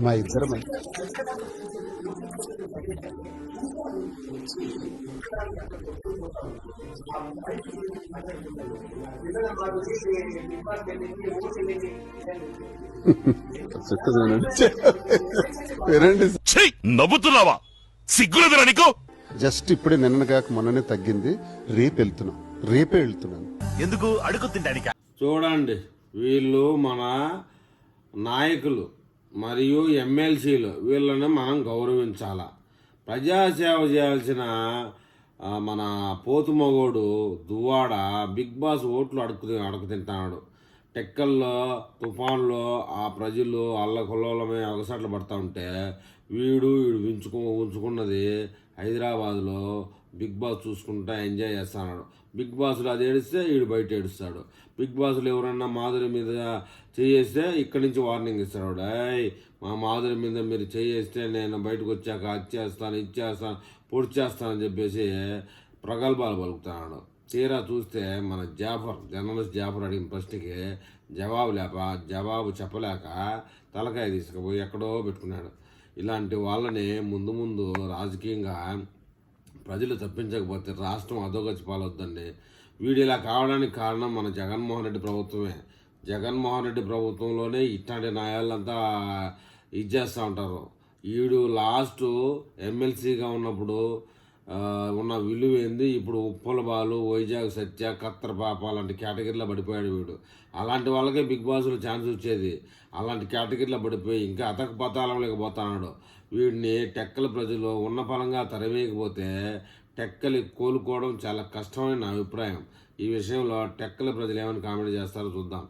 మా ఇద్దరమే. వినండి. నవ్వుతున్నావా? సిగ్గులేదురా నీకు? జస్ట్ ఇప్పుడే నిన్న కాక మొన్ననే తగ్గింది. రేపు వెళ్తున్నాం. రేపే వెళ్తున్నాను. ఎందుకు అడుగు తింటానికా? చూడండి వీళ్ళు మన నాయకులు. మరియు ఎమ్మెల్సీలు వీళ్ళని మనం గౌరవించాల? ప్రజాసేవ చేయాల్సిన మన పోతుమగోడు దువ్వాడ బిగ్ బాస్ ఓట్లు అడుక్కు అడుగు తింటున్నాడు. టెక్కల్లో తుఫాన్లో ఆ ప్రజలు అల్లకొల్లమే ఒకసాట్లు పడతా ఉంటే వీడు వీడు ఉంచుకు ఉంచుకున్నది హైదరాబాద్లో బిగ్ బాస్ చూసుకుంటా ఎంజాయ్ చేస్తున్నాడు బిగ్ బాస్లో అది ఏడిస్తే వీడు బయట ఏడుస్తాడు. బిగ్ బాస్లో ఎవరన్నా మాధురి మీద చేయేస్తే ఇక్కడి నుంచి వార్నింగ్ ఇస్తాడు. ఏయ్ మా మాధురి మీద మీరు చేయేస్తే నేను బయటకు వచ్చాక అది చేస్తాను ఇది చేస్తాను పొడి చేస్తానని చెప్పేసి ప్రగల్భాలు పలుకుతున్నాడు తీరా చూస్తే మన జాఫర్ జర్నలిస్ట్ జాఫర్ అడిగిన ప్రశ్నకి జవాబు లేక జవాబు చెప్పలేక తలకాయ తీసుకుపోయి ఎక్కడో పెట్టుకున్నాడు. ఇలాంటి వాళ్ళని ముందు ముందు రాజకీయంగా ప్రజలు తప్పించకపోతే రాష్ట్రం అధోగతి పాలొద్దండి వీడు ఇలా కావడానికి కారణం మన జగన్మోహన్ రెడ్డి ప్రభుత్వమే. జగన్మోహన్ రెడ్డి ప్రభుత్వంలోనే ఇట్లాంటి న్యాయాలంతా ఇది చేస్తూ ఉంటారు. వీడు లాస్ట్ ఎమ్మెల్సీగా ఉన్నప్పుడు ఉన్న విలువ ఏంది? ఇప్పుడు ఉప్పల బాలు వైజాగ్ సత్య కత్తర్ పాప అలాంటి కేటగిరీలో పడిపోయాడు వీడు. అలాంటి వాళ్ళకే బిగ్ బాస్లో ఛాన్స్ వచ్చేది. అలాంటి కేటగిరీలో పడిపోయి ఇంకా అతక పతాళంలోకి పోతున్నాడు వీడిని టెక్కల ప్రజలు ఉన్న ఫలంగా తరవేయకపోతే టెక్కలి కోలుకోవడం చాలా కష్టమని నా అభిప్రాయం. ఈ విషయంలో టెక్కల ప్రజలు ఏమైనా కామెంట్ చేస్తారో చూద్దాం.